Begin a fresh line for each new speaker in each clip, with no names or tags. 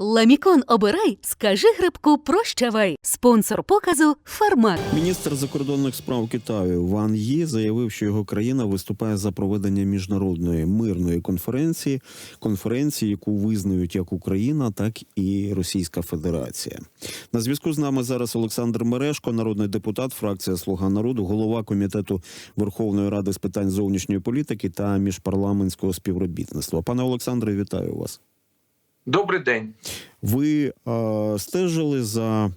Ламікон обирай, скажи грибку прощавай. Спонсор показу Фармак.
Міністр закордонних справ Китаю Ван Ї заявив, що його країна виступає за проведення міжнародної мирної конференції, конференції, яку визнають як Україна, так і Російська Федерація. На зв'язку з нами зараз Олександр Мерешко, народний депутат, фракція Слуга народу, голова комітету Верховної Ради з питань зовнішньої політики та міжпарламентського співробітництва. Пане Олександре, вітаю вас.
Добрий день.
Ви е, стежили за е,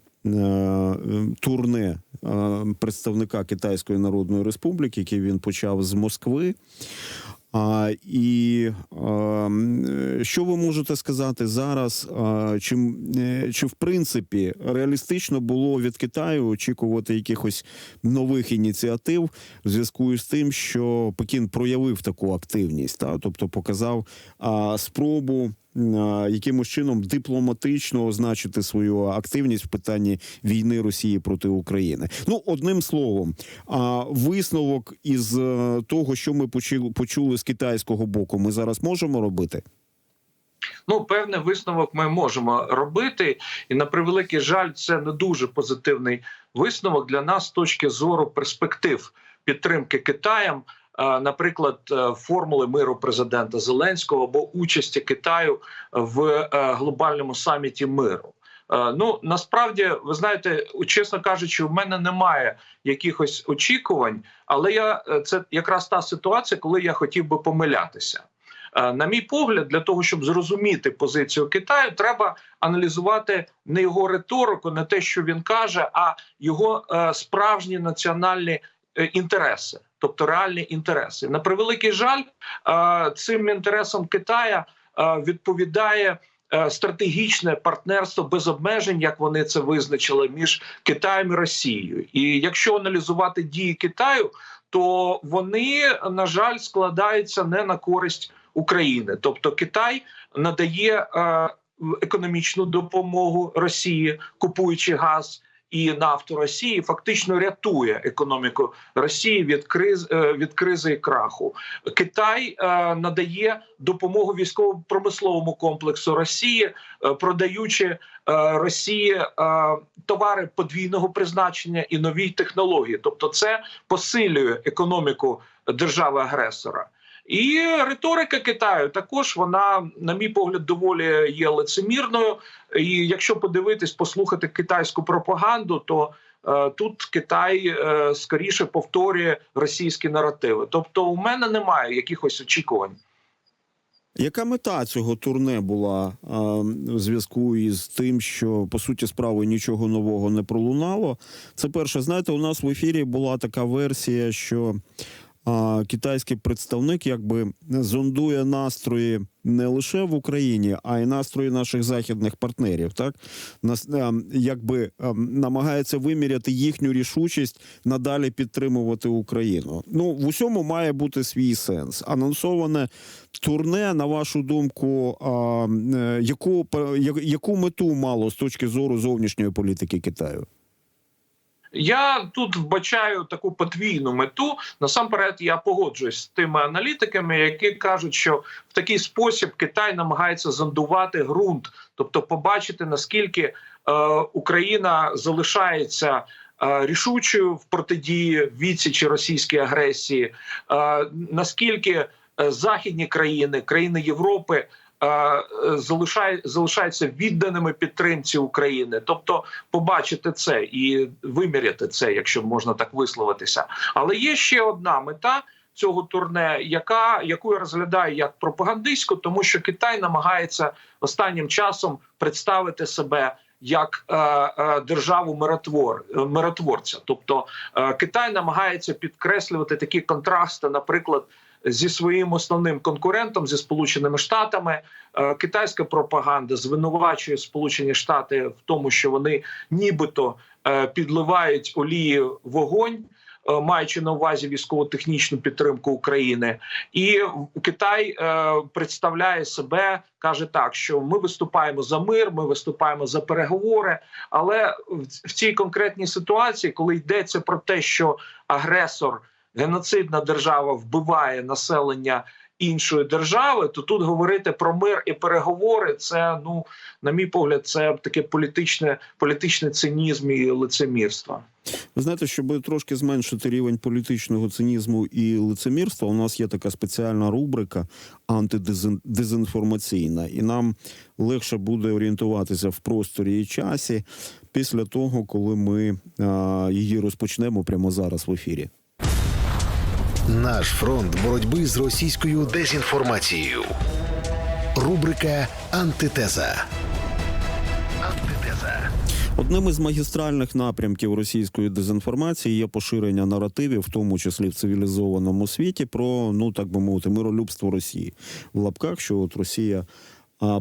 турне е, представника Китайської Народної Республіки, який він почав з Москви. А, і е, м, що ви можете сказати зараз? е, чи, е, чи в принципі реалістично було від Китаю очікувати якихось нових ініціатив в зв'язку з тим, що Пекін проявив таку активність, та тобто показав а, спробу а, якимось чином дипломатично означити свою активність в питанні війни Росії проти України. Ну одним словом, а висновок із е, того, що ми почули, з китайського боку, ми зараз можемо робити.
Ну, певний висновок ми можемо робити, і на превеликий жаль, це не дуже позитивний висновок для нас з точки зору перспектив підтримки Китаєм. Е, Наприклад, е, формули миру президента Зеленського або участі Китаю в е, глобальному саміті миру. Ну насправді, ви знаєте, чесно кажучи, у мене немає якихось очікувань, але я це якраз та ситуація, коли я хотів би помилятися. На мій погляд, для того, щоб зрозуміти позицію Китаю, треба аналізувати не його риторику, не те, що він каже, а його справжні національні інтереси, тобто реальні інтереси. На превеликий жаль, е, цим інтересам Китая е, відповідає. е, Стратегічне партнерство без обмежень, як вони це визначили, між Китаєм і Росією. І якщо аналізувати дії Китаю, то вони на жаль складаються не на користь України. Тобто Китай надає економічну допомогу Росії, купуючи газ і нафту Росії, фактично рятує економіку Росії від криз е, від кризи і краху. Китай е, надає допомогу військово-промисловому комплексу Росії, е, продаючи Росії товари подвійного призначення і нові технології. Тобто, це посилює економіку держави-агресора. І риторика Китаю також вона, на мій погляд, доволі є лицемірною. І якщо подивитись, послухати китайську пропаганду, то е, тут Китай е, скоріше повторює російські наративи. Тобто, у мене немає якихось очікувань.
Яка мета цього турне була а, в зв'язку із тим, що по суті справи нічого нового не пролунало? Це перше, знаєте, у нас в ефірі була така версія, що китайський представник якби зондує настрої не лише в Україні, а й настрої наших західних партнерів. Так нас якби намагається виміряти їхню рішучість надалі підтримувати Україну. Ну в усьому має бути свій сенс. Анонсоване турне, на вашу думку, е, яку яку мету мало з точки зору зовнішньої політики Китаю?
Я тут вбачаю таку подвійну мету. Насамперед, я погоджуюсь з тими аналітиками, які кажуть, що в такий спосіб Китай намагається зондувати ґрунт, тобто побачити наскільки е, Україна залишається. е, Рішучою в протидії відсічі російській агресії, е, наскільки е, західні країни, країни Європи залишаються відданими підтримці України, тобто побачити це і виміряти це, якщо можна так висловитися. Але є ще одна мета. Цього турне, яка яку я розглядаю як пропагандистську, тому що Китай намагається останнім часом представити себе як е, е, державу миротвор е, миротворця. Тобто е, Китай намагається підкреслювати такі контрасти, наприклад, зі своїм основним конкурентом зі Сполученими Штатами. Е, Китайська пропаганда звинувачує Сполучені Штати в тому, що вони нібито е, підливають олії вогонь. е, Маючи на увазі військово-технічну підтримку України, і Китай е, представляє себе, каже так, що ми виступаємо за мир, ми виступаємо за переговори. Але в, в цій конкретній ситуації, коли йдеться про те, що агресор, геноцидна держава вбиває населення іншої держави, то тут говорити про мир і переговори, це ну на мій погляд, це таке політичне, політичний цинізм і лицемірство.
Ви знаєте, щоб трошки зменшити рівень політичного цинізму і лицемірства, у нас є така спеціальна рубрика антидезінформаційна, і нам легше буде орієнтуватися в просторі і часі після того, коли ми а, її розпочнемо прямо зараз в ефірі.
Наш фронт боротьби з російською дезінформацією. Рубрика Антитеза. Антитеза.
Одним із магістральних напрямків російської дезінформації є поширення наративів, в тому числі в цивілізованому світі, про ну так би мовити, миролюбство Росії в лапках, що от Росія.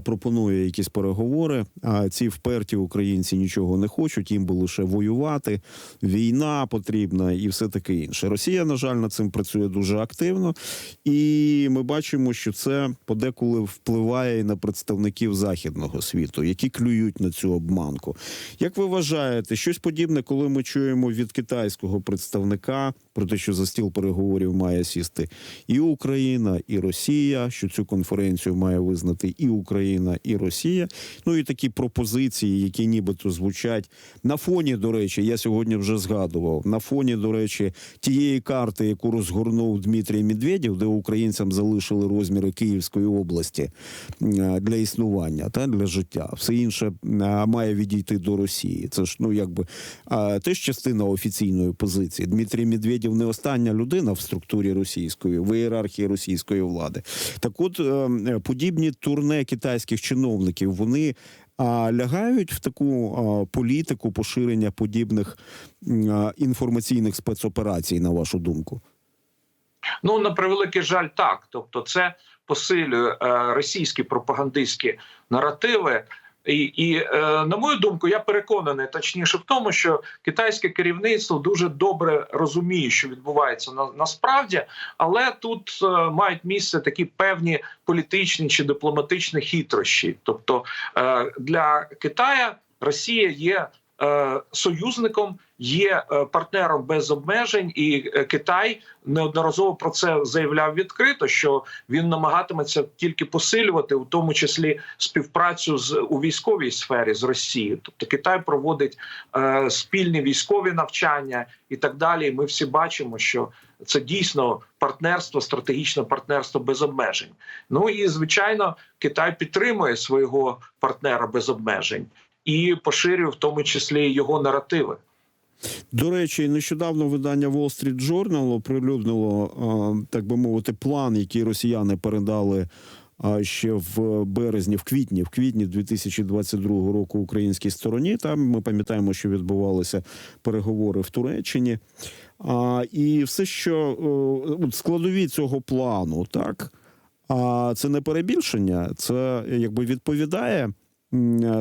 Пропонує якісь переговори. А ці вперті українці нічого не хочуть. Їм би лише воювати. Війна потрібна і все таке інше. Росія, на жаль, над цим працює дуже активно, і ми бачимо, що це подеколи впливає і на представників західного світу, які клюють на цю обманку. Як ви вважаєте, щось подібне, коли ми чуємо від китайського представника про те, що за стіл переговорів має сісти і Україна, і Росія, що цю конференцію має визнати і Україна, і Росія. Ну і такі пропозиції, які нібито звучать на фоні, до речі, я сьогодні вже згадував. На фоні, до речі, тієї карти, яку розгорнув Дмитрій Медведєв, де українцям залишили розміри Київської області е, для існування та для життя. Все інше е, має відійти до Росії. Це ж ну якби теж частина офіційної позиції. Дмитрій Медведєв не остання людина в структурі російської в ієрархії російської влади. Так, от е, подібні турне китайських чиновників вони. А лягають в таку а, політику поширення подібних а, інформаційних спецоперацій, на вашу думку?
Ну на превеликий жаль, так. Тобто, це посилює е, російські пропагандистські наративи. І, і е, на мою думку, я переконаний точніше в тому, що китайське керівництво дуже добре розуміє, що відбувається на, насправді, але тут е, мають місце такі певні політичні чи дипломатичні хитрощі. Тобто е, для Китая Росія є союзником, є е, партнером без обмежень, і е, Китай неодноразово про це заявляв відкрито, що він намагатиметься тільки посилювати, у тому числі співпрацю з у військовій сфері з Росією. Тобто Китай проводить е, спільні військові навчання і так далі. І Ми всі бачимо, що це дійсно партнерство, стратегічне партнерство без обмежень. Ну і звичайно, Китай підтримує свого партнера без обмежень і поширює в тому числі його наративи.
До речі, нещодавно видання Wall Street Journal оприлюднило, так би мовити, план, який росіяни передали ще в березні, в квітні, в квітні 2022 року українській стороні. Там ми пам'ятаємо, що відбувалися переговори в Туреччині. І все, що складові цього плану, так. А це не перебільшення, це якби відповідає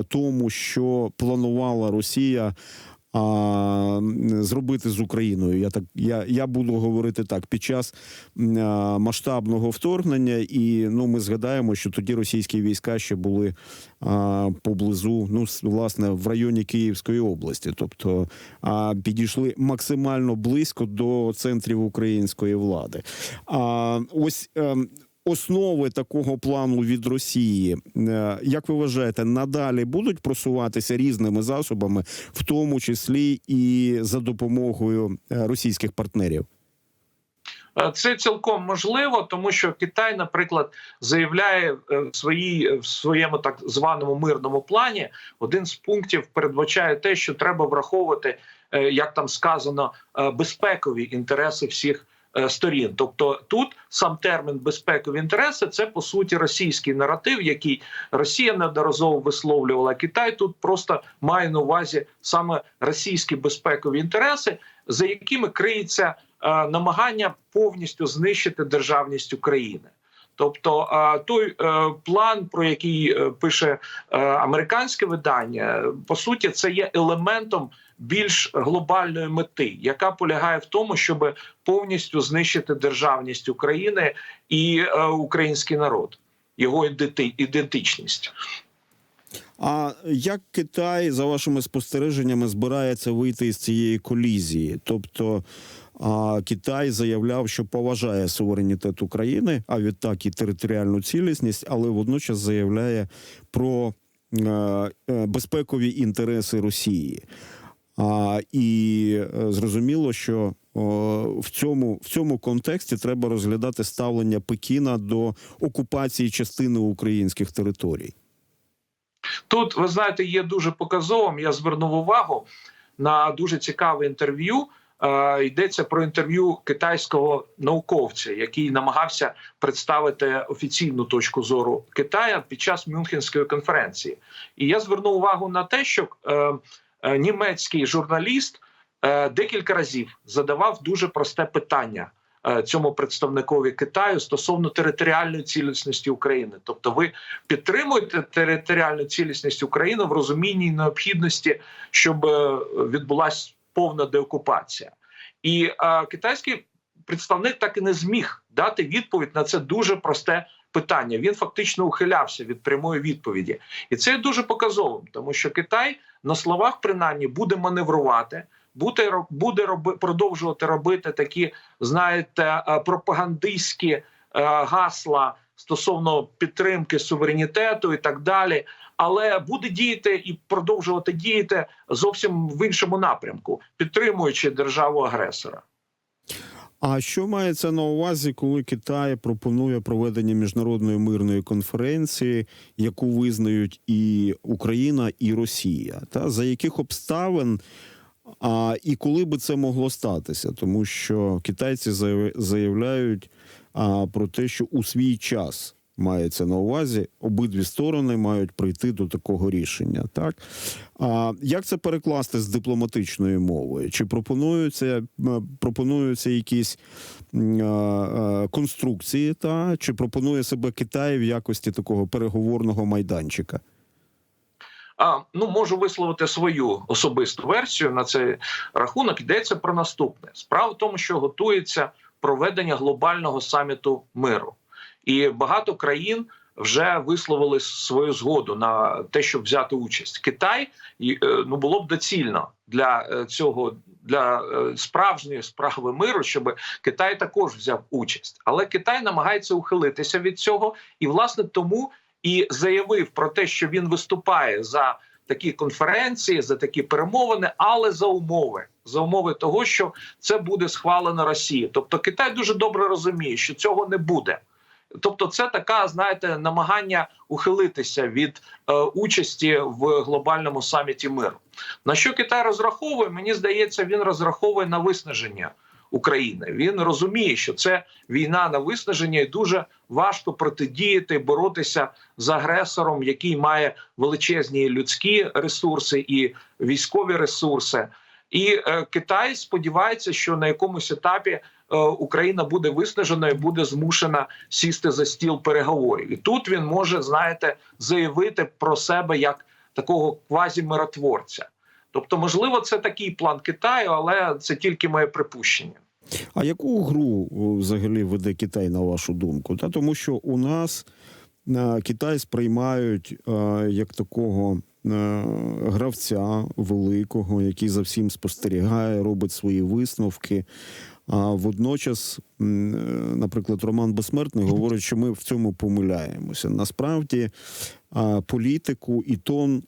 тому, що планувала Росія а, зробити з Україною. Я так я, я буду говорити так під час а, масштабного вторгнення, і ну ми згадаємо, що тоді російські війська ще були а, поблизу, ну власне, в районі Київської області, тобто а, підійшли максимально близько до центрів української влади. А ось. ем, Основи такого плану від Росії, е, як ви вважаєте, надалі будуть просуватися різними засобами, в тому числі і за допомогою е, російських партнерів?
Е, Це цілком можливо, тому що Китай, наприклад, заявляє в своїй в своєму так званому мирному плані. Один з пунктів передбачає те, що треба враховувати, як там сказано, безпекові інтереси всіх. Е, Сторін, тобто тут сам термін безпекові інтереси це по суті російський наратив, який Росія неодноразово висловлювала. Китай тут просто має на увазі саме російські безпекові інтереси, за якими криється е, намагання повністю знищити державність України. Тобто е, той план, про який пише американське видання, по суті, це є елементом більш глобальної мети, яка полягає в тому, щоб повністю знищити державність України і е, український народ, його ідентичність.
А як Китай, за вашими спостереженнями, збирається вийти з цієї колізії? Тобто, А Китай заявляв, що поважає суверенітет України, а відтак і територіальну цілісність, але водночас заявляє про е, е, безпекові інтереси Росії. А, і е, зрозуміло, що в цьому, в цьому контексті треба розглядати ставлення Пекіна до окупації частини українських територій.
Тут ви знаєте, є дуже показовим. Я звернув увагу на дуже цікаве інтерв'ю. Е, йдеться про інтерв'ю китайського науковця, який намагався представити офіційну точку зору Китая під час Мюнхенської конференції. І я звернув увагу на те, що е, німецький журналіст е, декілька разів задавав дуже просте питання. е, Цьому представникові Китаю стосовно територіальної цілісності України, тобто ви підтримуєте територіальну цілісність України в розумінні необхідності, щоб е, відбулася повна деокупація, і е, китайський представник так і не зміг дати відповідь на це дуже просте питання. Він фактично ухилявся від прямої відповіді, і це є дуже показовим, тому що Китай на словах принаймні буде маневрувати. Буде буде роби продовжувати робити такі, знаєте, е, пропагандистські е, гасла стосовно підтримки суверенітету і так далі, але буде діяти і продовжувати діяти зовсім в іншому напрямку, підтримуючи державу агресора.
А що мається на увазі, коли Китай пропонує проведення міжнародної мирної конференції, яку визнають і Україна, і Росія? Та за яких обставин? А і коли би це могло статися, тому що китайці заявляють а, про те, що у свій час мається на увазі, обидві сторони мають прийти до такого рішення. Так а як це перекласти з дипломатичної мови? Чи пропонуються е, пропонуються якісь а, а, конструкції, та чи пропонує себе Китай в якості такого переговорного майданчика?
А ну можу висловити свою особисту версію на цей рахунок. Йдеться про наступне: справа в тому, що готується проведення глобального саміту миру, і багато країн вже висловили свою згоду на те, щоб взяти участь. Китай е, ну було б доцільно для е, цього. Для е, справжньої справи миру, щоб Китай також взяв участь, але Китай намагається ухилитися від цього, і власне тому і заявив про те, що він виступає за такі конференції, за такі перемовини, але за умови за умови того, що це буде схвалено Росією. Тобто Китай дуже добре розуміє, що цього не буде. Тобто, це така, знаєте, намагання ухилитися від е, участі в глобальному саміті миру. На що Китай розраховує? Мені здається, він розраховує на виснаження України. Він розуміє, що це війна на виснаження, і дуже важко протидіяти, боротися з агресором, який має величезні людські ресурси і військові ресурси. І е, Китай сподівається, що на якомусь етапі Україна буде виснажена і буде змушена сісти за стіл переговорів. І тут він може, знаєте, заявити про себе як такого квазімиротворця. Тобто, можливо, це такий план Китаю, але це тільки моє припущення.
А яку гру взагалі веде Китай, на вашу думку? Та тому, що у нас е, Китай сприймають е, як такого е, гравця великого, який за всім спостерігає, робить свої висновки. А водночас, е, наприклад, Роман Безсмертний говорить, що ми в цьому помиляємося. Насправді політику і тон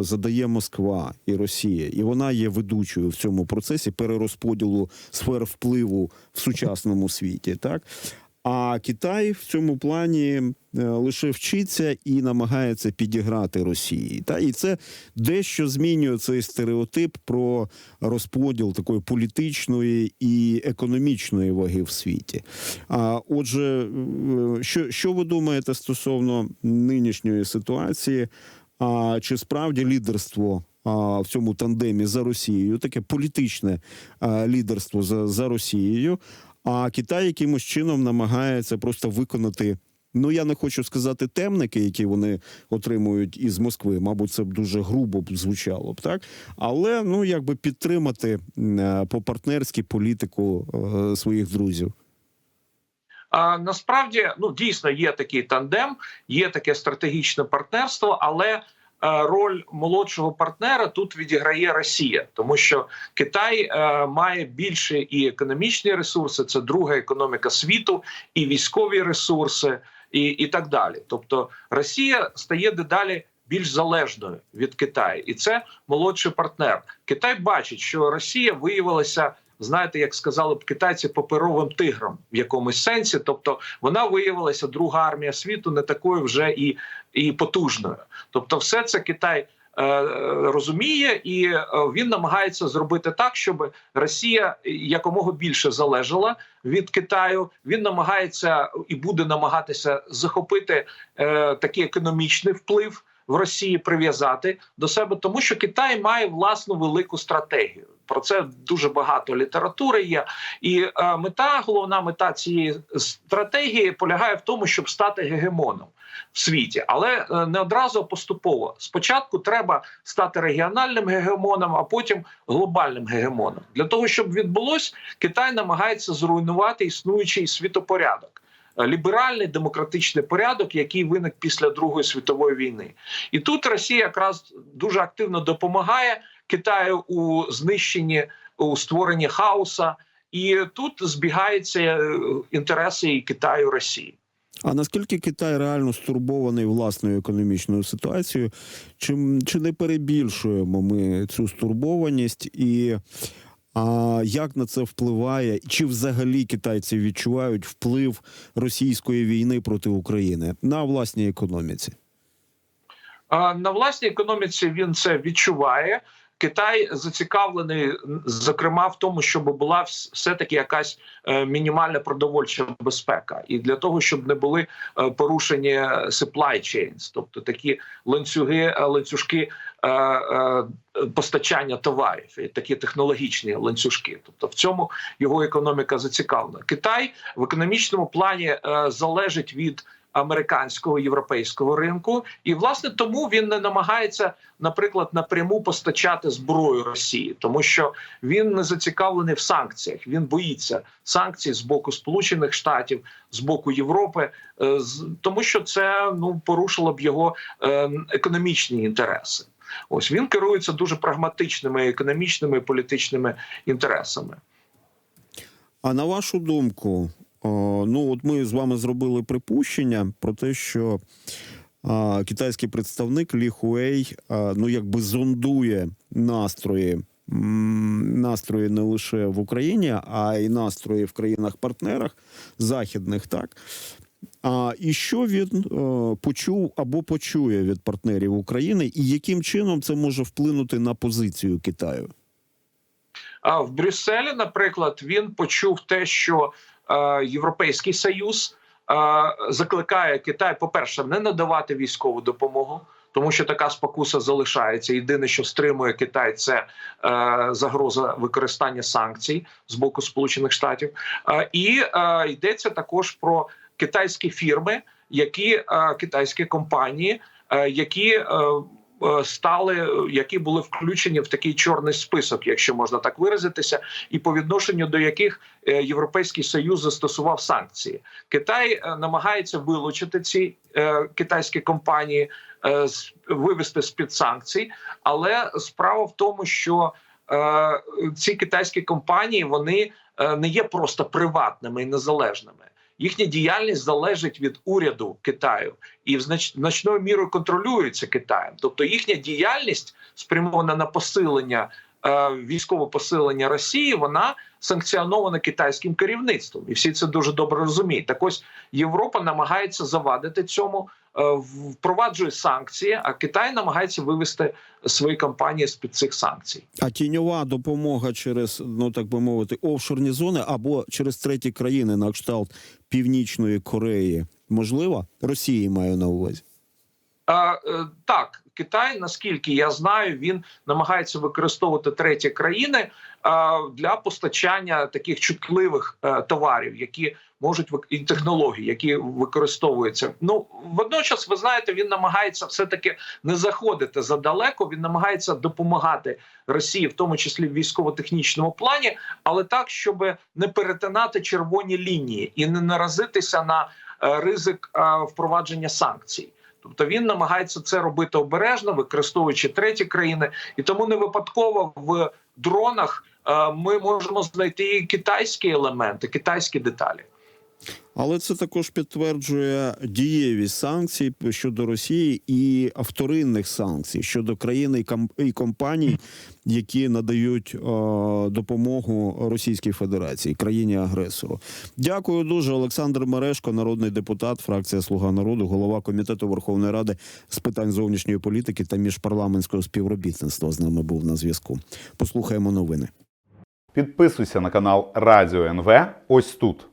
задає Москва і Росія, і вона є ведучою в цьому процесі перерозподілу сфер впливу в сучасному світі. Так а Китай в цьому плані е, лише вчиться і намагається підіграти Росії. Та і це дещо змінює цей стереотип про розподіл такої політичної і економічної ваги в світі. А отже, е, що, що ви думаєте стосовно нинішньої ситуації? А чи справді лідерство? В цьому тандемі за Росією, таке політичне лідерство за, за Росією. А Китай якимось чином намагається просто виконати. Ну я не хочу сказати темники, які вони отримують із Москви. Мабуть, це б дуже грубо б звучало б так, але ну якби підтримати е, по-партнерськи політику е, своїх друзів.
А насправді ну дійсно є такий тандем, є таке стратегічне партнерство, але роль молодшого партнера тут відіграє Росія, тому що Китай е, має більше і економічні ресурси, це друга економіка світу, і військові ресурси, і, і так далі. Тобто Росія стає дедалі більш залежною від Китаю, і це молодший партнер. Китай бачить, що Росія виявилася. Знаєте, як сказали б китайці, паперовим тигром в якомусь сенсі. Тобто вона виявилася друга армія світу не такою вже і, і потужною. Тобто, все це Китай е, розуміє, і е, він намагається зробити так, щоб Росія якомога більше залежала від Китаю. Він намагається і буде намагатися захопити е, такий економічний вплив в Росії, прив'язати до себе, тому що Китай має власну велику стратегію. Про це дуже багато літератури є, і е, мета, головна мета цієї стратегії полягає в тому, щоб стати гегемоном в світі, але е, не одразу а поступово. Спочатку треба стати регіональним гегемоном, а потім глобальним гегемоном. Для того щоб відбулось, Китай намагається зруйнувати існуючий світопорядок. Е, Ліберальний демократичний порядок, який виник після Другої світової війни, і тут Росія якраз дуже активно допомагає Китаю у знищенні у створенні хаоса, і тут збігаються е, інтереси і Китаю і Росії.
А наскільки Китай реально стурбований власною економічною ситуацією? Чи, чи не перебільшуємо ми цю стурбованість і а, як на це впливає? Чи взагалі китайці відчувають вплив російської війни проти України на власній економіці?
На власній економіці він це відчуває. Китай зацікавлений, зокрема, в тому, щоб була все таки якась е, мінімальна продовольча безпека, і для того, щоб не були е, порушені supply chains, тобто такі ланцюги, е, ланцюжки постачання товарів, і такі технологічні ланцюжки. Тобто, в цьому його економіка зацікавлена. Китай в економічному плані залежить від американського європейського ринку, і власне тому він не намагається, наприклад, напряму постачати зброю Росії, тому що він не зацікавлений в санкціях. Він боїться санкцій з боку Сполучених Штатів, з боку Європи, е, тому що це ну порушило б його е, економічні інтереси. Ось він керується дуже прагматичними економічними і політичними інтересами.
А на вашу думку, ну от ми з вами зробили припущення про те, що китайський представник Лі Хуей ну якби зондує настрої. Настрої не лише в Україні, а й настрої в країнах-партнерах західних, так а і що він е, почув або почує від партнерів України, і яким чином це може вплинути на позицію Китаю?
А в Брюсселі, наприклад, він почув те, що Європейський Союз е, закликає Китай, по-перше, не надавати військову допомогу, тому що така спокуса залишається. Єдине, що стримує Китай, це е, загроза використання санкцій з боку Сполучених Штатів. Е, і е, йдеться також про китайські фірми, які е, китайські компанії, е, які е, е, стали, які були включені в такий чорний список, якщо можна так виразитися, і по відношенню до яких е, Європейський Союз застосував санкції. Китай е, намагається вилучити ці е, китайські компанії, е, вивести з під санкцій, але справа в тому, що е, ці китайські компанії вони е, не є просто приватними і незалежними. Їхня діяльність залежить від уряду Китаю і в значною мірою контролюється Китаєм. Тобто їхня діяльність спрямована на посилення військове посилення Росії, вона санкціонована китайським керівництвом, і всі це дуже добре розуміють. Так ось Європа намагається завадити цьому, е, впроваджує санкції, а Китай намагається вивести свої компанії з під цих санкцій.
А тіньова допомога через, ну так би мовити, офшорні зони або через треті країни на кшталт Північної Кореї можливо? Росії маю на увазі.
Е, так, Китай, наскільки я знаю, він намагається використовувати треті країни а, для постачання таких чутливих е, товарів, які можуть і технологій, які використовуються. Ну водночас, ви знаєте, він намагається все таки не заходити задалеко. Він намагається допомагати Росії, в тому числі в військово-технічному плані, але так, щоб не перетинати червоні лінії і не наразитися на е, ризик е, впровадження санкцій. Тобто він намагається це робити обережно, використовуючи треті країни, і тому не випадково в дронах е, ми можемо знайти і китайські елементи, китайські деталі.
Але це також підтверджує дієвість санкцій щодо Росії і вторинних санкцій щодо країн і компаній, які надають е, допомогу Російській Федерації, країні агресору. Дякую дуже, Олександр Мерешко, народний депутат, фракція Слуга народу, голова комітету Верховної Ради з питань зовнішньої політики та міжпарламентського співробітництва. З нами був на зв'язку. Послухаємо новини.
Підписуйся на канал Радіо НВ ось тут.